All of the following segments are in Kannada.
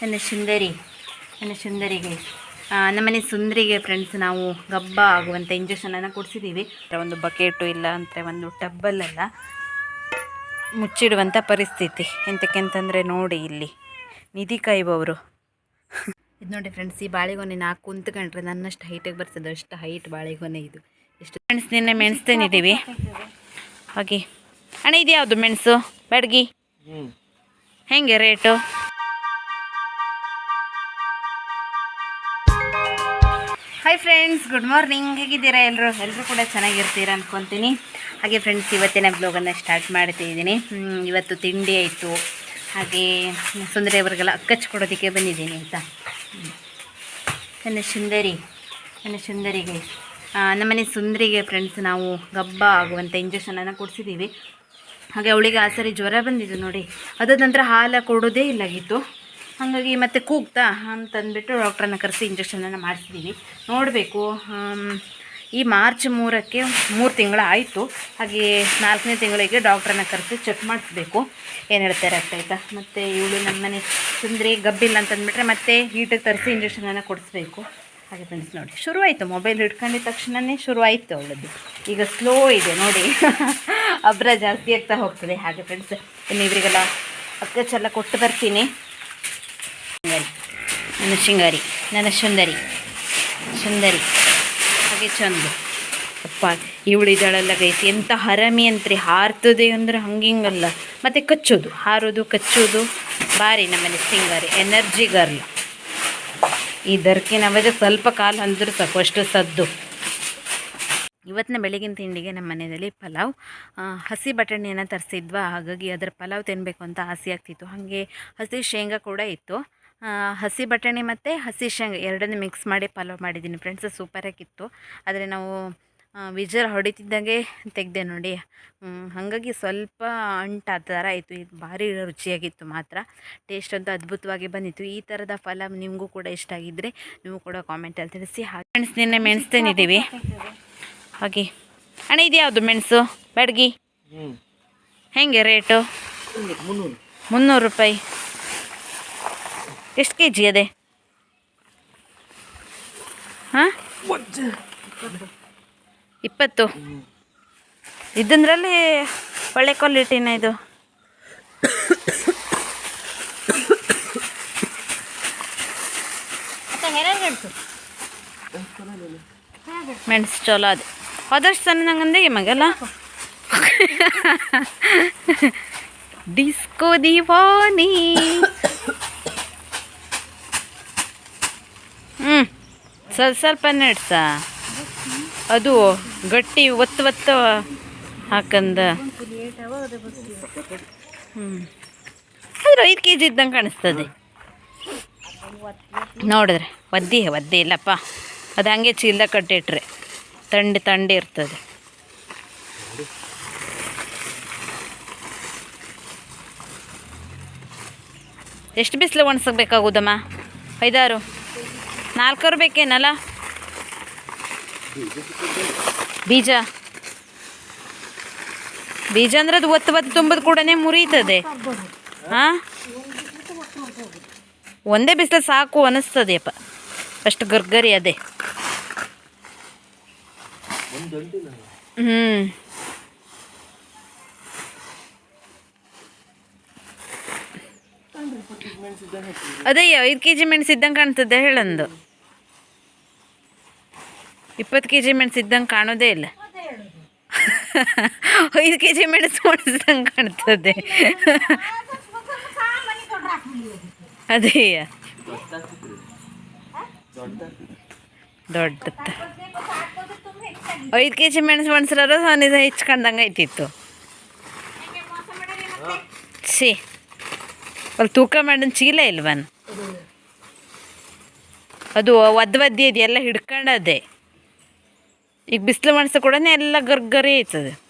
ನನ್ನ ಸುಂದರಿ ನನ್ನ ಸುಂದರಿಗೆ ನಮ್ಮನೆ ಸುಂದರಿಗೆ ಫ್ರೆಂಡ್ಸ್ ನಾವು ಗಬ್ಬ ಆಗುವಂಥ ಇಂಜೆಕ್ಷನನ್ನು ಕೊಡಿಸಿದ್ದೀವಿ ಒಂದು ಬಕೆಟು ಇಲ್ಲ ಅಂದರೆ ಒಂದು ಟಬ್ಬಲ್ಲೆಲ್ಲ ಮುಚ್ಚಿಡುವಂಥ ಪರಿಸ್ಥಿತಿ. ಎಂತಕ್ಕೆ ಅಂತಂದರೆ ನೋಡಿ ಇಲ್ಲಿ ನಿಧಿ ಕಾಯುವವರು ಇದು ನೋಡಿ ಫ್ರೆಂಡ್ಸ್ ಈ ಬಾಳೆಗೊನೆ ನಾಲ್ಕು ಕುಂತ್ಕೊಂಡ್ರೆ ನನ್ನಷ್ಟು ಹೈಟಿಗೆ ಬರ್ತದೆ ಅಷ್ಟು ಹೈಟ್ ಬಾಳೆಗೊನೆ ಇದು. ಎಷ್ಟು ಫ್ರೆಂಡ್ಸ್ ನಿನ್ನೆ ಮೆಣಸ್ತೇನಿದ್ದೀವಿ ಹಾಗೆ. ಅಣ್ಣ ಇದು ಯಾವುದು ಮೆಣಸು ಬಡ್ಗಿ ಹೆಂಗೆ rate hi friends good morning ಹೇಗಿದ್ದೀರಾ ಎಲ್ಲರೂ ಎಲ್ಲರೂ ಕೂಡ ಚೆನ್ನಾಗಿರ್ತೀರ ಅಂದ್ಕೊತೀನಿ ಹಾಗೆ ಫ್ರೆಂಡ್ಸ್ ಇವತ್ತಿನ ಬ್ಲಾಗನ್ನು ಸ್ಟಾರ್ಟ್ ಮಾಡ್ತಿದ್ದೀನಿ ಇವತ್ತು ತಿಂಡಿ ಆಯಿತು. ಹಾಗೆ ಸುಂದರಿ ಅವರಿಗೆಲ್ಲ ಅಕ್ಕಚ್ಚು ಕೊಡೋದಕ್ಕೆ ಬಂದಿದ್ದೀನಿ ಅಂತ. ನನ್ನ ಸುಂದರಿ, ನನ್ನ ಸುಂದರಿಗೆ. ನಮ್ಮ ನಮ್ಮನೆ ಸುಂದರಿಗೆ ಫ್ರೆಂಡ್ಸ್ ನಾವು ಗಬ್ಬ ಆಗುವಂಥ ಇಂಜೆಕ್ಷನನ್ನು ಕೊಡಿಸಿದ್ದೀವಿ. ಹಾಗೆ ಅವಳಿಗೆ ಆ ಸರಿ ಜ್ವರ ಬಂದಿದ್ದು ನೋಡಿ. ಅದಾದ ನಂತರ ಹಾಲು ಕೊಡೋದೇ ಇಲ್ಲಾಗಿತ್ತು ಹಾಗಾಗಿ ಮತ್ತೆ ಕೂಗ್ತಾ ಅಂತಂದ್ಬಿಟ್ಟು ಡಾಕ್ಟ್ರನ್ನ ಕರೆಸಿ ಇಂಜೆಕ್ಷನನ್ನು ಮಾಡಿಸಿದ್ದೀನಿ ನೋಡಬೇಕು ಈ ಮಾರ್ಚ್ ಮೂರಕ್ಕೆ ಮೂರು ತಿಂಗಳು ಆಯಿತು. ಹಾಗೆ ನಾಲ್ಕನೇ ತಿಂಗಳಿಗೆ ಡಾಕ್ಟ್ರನ್ನ ಕರೆಸಿ ಚೆಕ್ ಮಾಡಿಸ್ಬೇಕು. ಏನು ಹೇಳ್ತಾರೆ ಆಯಿತಾ? ಮತ್ತು ಇವಳು ನಮ್ಮನೆ ಸುಂದರಿ, ಗಬ್ಬಿಲ್ಲ ಅಂತಂದ್ಬಿಟ್ರೆ ಮತ್ತೆ ಹೀಟಿಗೆ ತರಿಸಿ ಇಂಜೆಕ್ಷನನ್ನು ಕೊಡಿಸ್ಬೇಕು. ಹಾಗೆ ಫ್ರೆಂಡ್ಸ್ ನೋಡಿ, ಶುರುವಾಯಿತು. ಮೊಬೈಲ್ ಹಿಡ್ಕೊಂಡಿದ್ದ ತಕ್ಷಣವೇ ಶುರುವಾಯಿತು ಅವಳದ್ದು. ಈಗ ಸ್ಲೋ ಇದೆ ನೋಡಿ. ಅಬ್ರ ಜಾಸ್ತಿ ಆಗ್ತಾ ಹೋಗ್ತದೆ. ಹಾಗೆ ಫ್ರೆಂಡ್ಸ್ ಇನ್ನು ಇವರಿಗೆಲ್ಲ ಅಕ್ಕಚ್ಚೆಲ್ಲ ಕೊಟ್ಟು ಬರ್ತೀನಿ. ನನ್ನ ಶೃಂಗಾರಿ, ನನ್ನ ಸುಂದರಿ ಸುಂದರಿ, ಹಾಗೆ ಚಂದ. ಅಪ್ಪ ಇವಳಿದಾಳಲ್ಲ ಗೈಸಿ ಎಂಥ ಹರಮಿ ಅಂತ್ರಿ, ಹಾರ್ತದೆ ಅಂದ್ರೆ ಹಂಗಿಂಗಲ್ಲ. ಮತ್ತು ಕಚ್ಚೋದು, ಹಾರೋದು, ಕಚ್ಚೋದು ಭಾರಿ ನಮ್ಮನೆ ಸಿಂಗಾರಿ ಎನರ್ಜಿ ಗರ್ಲ್. ಈ ದರ್ಕಿನ ಅವಧಿ ಸ್ವಲ್ಪ ಕಾಲು ಅಂದರೂ ಸಾಕು ಅಷ್ಟು ಸದ್ದು. ಇವತ್ತಿನ ಬೆಳಗಿನ ತಿಂಡಿಗೆ ನಮ್ಮ ಮನೆಯಲ್ಲಿ ಪಲಾವ್. ಹಸಿ ಬಟಾಣಿಯನ್ನು ತರಿಸಿದ್ವಾ, ಹಾಗಾಗಿ ಅದರ ಪಲಾವ್ ತಿನ್ನಬೇಕು ಅಂತ ಆಸೆ ಆಗ್ತಿತ್ತು. ಹಾಗೆ ಹಸಿ ಶೇಂಗಾ ಕೂಡ ಇತ್ತು. ಹಸಿ ಬಟಾಣಿ ಮತ್ತು ಹಸಿ ಶೇಂಗ ಎರಡನ್ನೂ ಮಿಕ್ಸ್ ಮಾಡಿ ಪಲಾವ್ ಮಾಡಿದ್ದೀನಿ ಫ್ರೆಂಡ್ಸ್ ಸೂಪರಾಗಿತ್ತು ಆದರೆ ನಾವು ವಿಜರ್ ಹೊಡಿತಿದ್ದಂಗೆ ತೆಗೆದೆ ನೋಡಿ. ಹಾಗಾಗಿ ಸ್ವಲ್ಪ ಅಂಟು ಆ ಥರ ಆಯಿತು. ಇದು ಭಾರಿ ರುಚಿಯಾಗಿತ್ತು ಮಾತ್ರ. ಟೇಸ್ಟ್ ಅಂತೂ ಅದ್ಭುತವಾಗಿ ಬಂದಿತ್ತು. ಈ ಥರದ ಫಲ ನಿಮಗೂ ಕೂಡ ಇಷ್ಟ ಆಗಿದ್ದರೆ ನೀವು ಕೂಡ ಕಾಮೆಂಟಲ್ಲಿ ತಿಳಿಸಿ. ಹಾಗೆ ಫ್ರೆಂಡ್ಸ್ ನಿನ್ನೆ ಮೆಣಸ್ತೇನಿದ್ದೀವಿ ಹಾಗೆ. ಅಣ್ಣ ಇದ್ಯಾವುದು ಮೆಣಸು? ಬಡ್ಗಿ? ಹೆಂಗೆ ರೇಟು? ಮುನ್ನೂರು ರೂಪಾಯಿ. ಎಷ್ಟು ಕೆ ಜಿ ಅದೇ? ಹಾಂ? ಇಪ್ಪತ್ತು. ಇದಂದ್ರಲ್ಲಿ ಒಳ್ಳೆ ಕ್ವಾಲಿಟಿನ ಇದು. ಮೆಣಸು ಚಲೋ ಅದು. ಆದಷ್ಟು ಸಣ್ಣ ನಂಗಂದೆ ಮಗಲ್ಲ ಡಿಸ್ಕೋ ದಿವಾನಿ. ಸ್ವಲ್ಪ ಸ್ವಲ್ಪ ನಡ್ಸ. ಅದು ಗಟ್ಟಿ ಒತ್ತು ಒತ್ತು ಹಾಕಂದ. ಹ್ಞೂ ಐದು ಕೆ ಜಿ ಇದ್ದಂಗೆ ಕಾಣಿಸ್ತದೆ. ನೋಡಿದ್ರೆ ಒದ್ದಿ, ಒದ್ದೆ ಇಲ್ಲಪ್ಪ. ಅದು ಹಂಗೆ ಚೀಲ ಕಟ್ಟಿಟ್ರೆ. ತಂಡಿ ತಂಡಿ ಇರ್ತದೆ. ಎಷ್ಟು ಬಿಸಿಲು ಒಣಸಬೇಕಾಗುದಮ್ಮ ಐದಾರು. ನಾಲ್ಕಾರು ಬೇಕೇನಲ್ಲ? ಬೀಜ. ಬೀಜ ಅಂದ್ರೆ ಅದು ಒತ್ತು ಒತ್ತು ತುಂಬದ ಕೂಡನೇ ಮುರಿತದೆ ಹಾ? ಒಂದೇ ಬಿಸಿಲ ಸಾಕು ಅನಿಸ್ತದೆಯಪ್ಪ ಅಷ್ಟು ಗರ್ಗರಿ ಅದೇ. ಹ್ಞೂ ಅದೇ ಐದು ಕೆ ಜಿ ಮೆಣಸು ಇದ್ದಂಗೆ ಕಾಣ್ತದೆ, ಹೇಳಂದು. ಇಪ್ಪತ್ತು ಕೆ ಜಿ ಮೆಣಸು ಇದ್ದಂಗೆ ಕಾಣೋದೇ ಇಲ್ಲ. ಐದು ಕೆ ಜಿ ಮೆಣಸು ಒಣಸಿದಂಗೆ ಕಾಣ್ತದೆ. ಅದೇ ದೊಡ್ಡ ಐದು ಕೆ ಜಿ ಮೆಣಸು ಒಣಸ್ರಾರು ಹೆಚ್ಚು ಕಂಡಂಗೆ ಐತಿತ್ತು ಸಿ ಅಲ್ಲಿ, ತೂಕ ಮಾಡಿದ ಚೀಲ ಇಲ್ವನ್? ಅದು ಒದ್ದು ಒದ್ದಿ ಇದೆಲ್ಲ ಹಿಡ್ಕೊಂಡದೆ. ಈಗ ಬಿಸಿಲು ಮೆಣಸು ಕೂಡ ಎಲ್ಲ ಗರ್ಗರಿ ಆಯ್ತದೆ.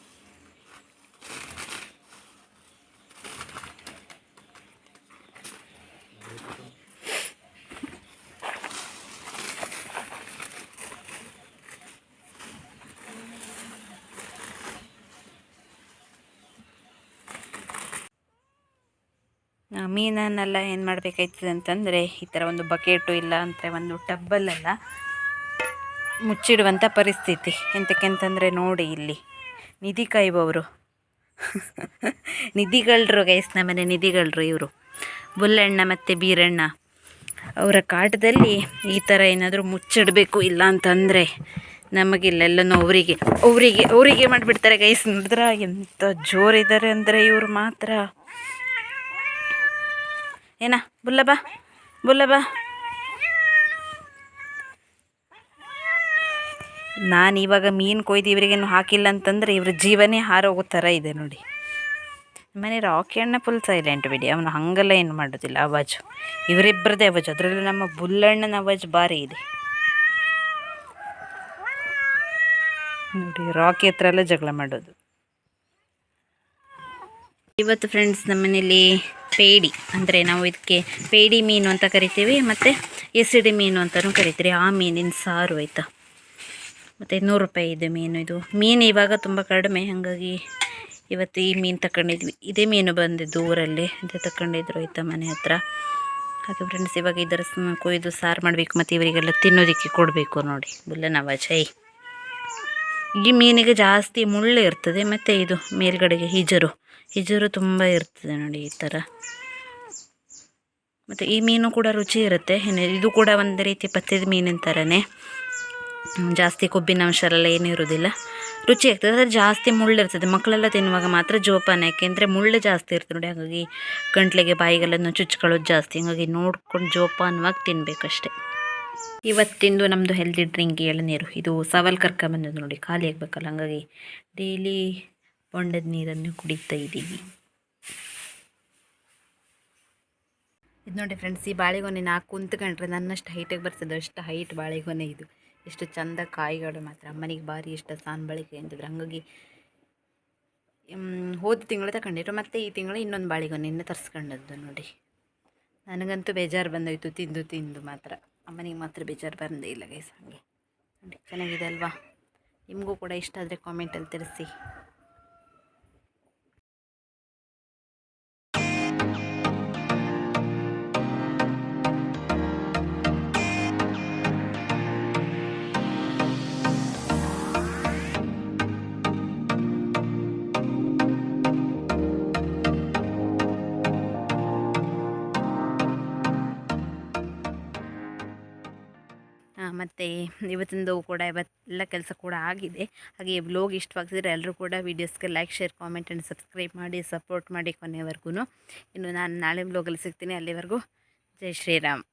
ಮೀನನ್ನೆಲ್ಲ ಏನು ಮಾಡಬೇಕಾಯ್ತದೆ ಅಂತಂದರೆ ಈ ಥರ ಒಂದು ಬಕೆಟು ಇಲ್ಲ ಅಂದರೆ ಒಂದು ಟಬ್ಬಲ್ಲೆಲ್ಲ ಮುಚ್ಚಿಡುವಂಥ ಪರಿಸ್ಥಿತಿ. ಎಂತಕ್ಕೆ ಅಂತಂದರೆ ನೋಡಿ ಇಲ್ಲಿ, ನಿಧಿ ಕಾಯುವವರು ನಿಧಿಗಳ್ರು ಗೈಸ್ ನಮ್ಮನೆ ನಿಧಿಗಳ್ರು ಇವರು. ಬುಲ್ಲಣ್ಣ ಮತ್ತು ಬೀರಣ್ಣ, ಅವರ ಕಾಟದಲ್ಲಿ ಈ ಥರ ಏನಾದರೂ ಮುಚ್ಚಿಡಬೇಕು ಇಲ್ಲ ಅಂತಂದರೆ ನಮಗಿಲ್ಲೆಲ್ಲನೂ ಅವರಿಗೆ ಅವರಿಗೆ ಅವರಿಗೆ ಮಾಡಿಬಿಡ್ತಾರೆ ಗೈಸ್ ನೋಡಿದ್ರೆ ಎಂಥ ಜೋರಿದ್ದಾರೆ ಅಂದರೆ ಇವರು ಮಾತ್ರ. ಏನ, ಬುಲ್ಲ ಬಾ ಬುಲ್ಲ ಬಾ. ನಾನು ಇವಾಗ ಮೀನು ಕೊಯ್ದು ಇವರಿಗೇನು ಹಾಕಿಲ್ಲ ಅಂತಂದರೆ ಇವ್ರ ಜೀವನೇ ಹಾರೋಗೋ ಥರ ಇದೆ ನೋಡಿ. ಮನೆ ರಾಕಿ ಅಣ್ಣ ಫುಲ್ ಸೈಲೆಂಟ್ ಬಿಡಿ, ಅವನು ಹಾಗೆಲ್ಲ ಏನು ಮಾಡೋದಿಲ್ಲ, ಅವಾಜು. ಇವರಿಬ್ಬರದೇ ಅವಾಜು, ಅದರಲ್ಲೂ ನಮ್ಮ ಬುಲ್ಲಣ್ಣನ ಅವಾಜು ಭಾರಿ ಇದೆ. ನೋಡಿ ರಾಕಿ ಹತ್ರ ಎಲ್ಲ ಜಗಳ ಮಾಡೋದು. ಇವತ್ತು ಫ್ರೆಂಡ್ಸ್ ನಮ್ಮನೇಲಿ ಪೇಡಿ ಅಂದರೆ ನಾವು ಇದಕ್ಕೆ ಪೇಡಿ ಮೀನು ಅಂತ ಕರಿತೀವಿ, ಮತ್ತು ಎಸಿಡಿ ಮೀನು ಅಂತಲೂ ಕರಿತೀವಿ ಆ ಮೀನಿನ ಸಾರು ಆಯಿತಾ? ಮತ್ತು ನೂರು ರೂಪಾಯಿ ಇದೆ ಮೀನು ಇದು. ಮೀನು ಇವಾಗ ತುಂಬ ಕಡಿಮೆ, ಹಾಗಾಗಿ ಇವತ್ತು ಈ ಮೀನು ತಗೊಂಡಿದ್ವಿ ಇದೇ ಮೀನು ಬಂದಿದ್ದು ಊರಲ್ಲಿ, ಇದು ತಗೊಂಡಿದ್ರು ಆಯಿತಾ ಮನೆ ಹತ್ರ. ಹಾಗೆ ಫ್ರೆಂಡ್ಸ್ ಇವಾಗ ಇದರ ಕೊಯ್ದು ಸಾರು ಮಾಡಬೇಕು, ಮತ್ತು ಇವರಿಗೆಲ್ಲ ತಿನ್ನೋದಕ್ಕೆ ಕೊಡಬೇಕು ನೋಡಿ. ಬುಲ್ಲನವ ಚೈ ಈ ಮೀನಿಗೆ ಜಾಸ್ತಿ ಮುಳ್ಳು ಇರ್ತದೆ, ಮತ್ತು ಇದು ಮೇಲ್ಗಡೆಗೆ ಹಿಜರು. ಹಿಜರು ತುಂಬ ಇರ್ತದೆ ನೋಡಿ ಈ ಥರ ಮತ್ತು ಈ ಮೀನು ಕೂಡ ರುಚಿ ಇರುತ್ತೆ. ಇದು ಕೂಡ ಒಂದು ರೀತಿ ಪತ್ತಿದ ಮೀನಿನ ಥರನೇ ಜಾಸ್ತಿ ಕೊಬ್ಬಿನ ಅಂಶ ಎಲ್ಲ ಏನೂ ಇರೋದಿಲ್ಲ. ರುಚಿ ಆಗ್ತದೆ. ಆದರೆ ಜಾಸ್ತಿ ಮುಳ್ಳು ಇರ್ತದೆ. ಮಕ್ಕಳೆಲ್ಲ ತಿನ್ನುವಾಗ ಮಾತ್ರ ಜೋಪಾನ, ಯಾಕೆಂದರೆ ಮುಳ್ಳು ಜಾಸ್ತಿ ಇರ್ತದೆ ನೋಡಿ. ಹಾಗಾಗಿ ಗಂಟ್ಲಿಗೆ ಬಾಯಿಗಳನ್ನು ಚುಚ್ಕೊಳ್ಳೋದು ಜಾಸ್ತಿ. ಹಾಗಾಗಿ ನೋಡ್ಕೊಂಡು ಜೋಪಾನವಾಗಿ ತಿನ್ನಬೇಕಷ್ಟೆ ಇವತ್ತಿಂದು ನಮ್ಮದು ಹೆಲ್ದಿ ಡ್ರಿಂಕ್ ಎಳನೀರು ಇದು ಸವಾಲ್ ಕರ್ಕೊಂಬಂದದ್ದು ನೋಡಿ. ಖಾಲಿ ಆಗಬೇಕಲ್ಲ. ಹಾಗಾಗಿ ಡೈಲಿ ಹೊಂಡದ ನೀರನ್ನು ಕುಡಿತಾ ಇದ್ದೀವಿ. ಇದು ನೋಡಿ ಫ್ರೆಂಡ್ಸ್ ಈ ಬಾಳೆಗೊನೆ ನಾಲ್ಕು ಕುಂತ್ಕೊಂಡ್ರೆ ನನ್ನಷ್ಟು ಹೈಟಿಗೆ ಬರ್ತದೆ ಅಷ್ಟು ಹೈಟ್ ಬಾಳೆಗೊನೆ ಇದು. ಎಷ್ಟು ಚಂದ ಕಾಯಿಗಳು ಮಾತ್ರ. ಅಮ್ಮನಿಗೆ ಭಾರಿ ಇಷ್ಟ, ಸಾನ್ ಬಳಕೆ ಅಂತಿದ್ರು ಹಾಗಾಗಿ ಹೋದ ತಿಂಗಳು ಮತ್ತು ಈ ತಿಂಗಳು ಇನ್ನೊಂದು ಬಾಳೆಗೊನೆಯನ್ನು ತರಿಸ್ಕೊಂಡದ್ದು ನೋಡಿ. ನನಗಂತೂ ಬೇಜಾರು ಬಂದೋಯ್ತು, ತಿಂದು ತಿಂದು ಮಾತ್ರ. ಅಮ್ಮನಿಗೆ ಮಾತ್ರ ಬೇಜಾರು ಬಂದೇ ಇಲ್ಲ ಗೈಸ್ ಹಾಗೆ. ಚೆನ್ನಾಗಿದೆ ಅಲ್ವಾ? ನಿಮಗೂ ಕೂಡ ಇಷ್ಟ ಆದರೆ ಕಾಮೆಂಟಲ್ಲಿ ತಿಳಿಸಿ. ಮತ್ತು ಇವತ್ತಿಂದು ಕೂಡ ಇವತ್ತೆಲ್ಲ ಕೆಲಸ ಕೂಡ ಆಗಿದೆ. ಹಾಗೆ ಬ್ಲೋಗ್ ಇಷ್ಟವಾಗ್ತಿದ್ರೆ ಎಲ್ಲರೂ ಕೂಡ ವೀಡಿಯೋಸ್ಗೆ like share comment and subscribe ಮಾಡಿ ಸಪೋರ್ಟ್ ಮಾಡಿ ಕೊನೆವರೆಗೂ ಇನ್ನು ನಾನು ನಾಳೆ ಬ್ಲೋಗಲ್ಲಿ ಸಿಗ್ತೀನಿ. ಅಲ್ಲಿವರೆಗೂ ಜೈ ಶ್ರೀರಾಮ್.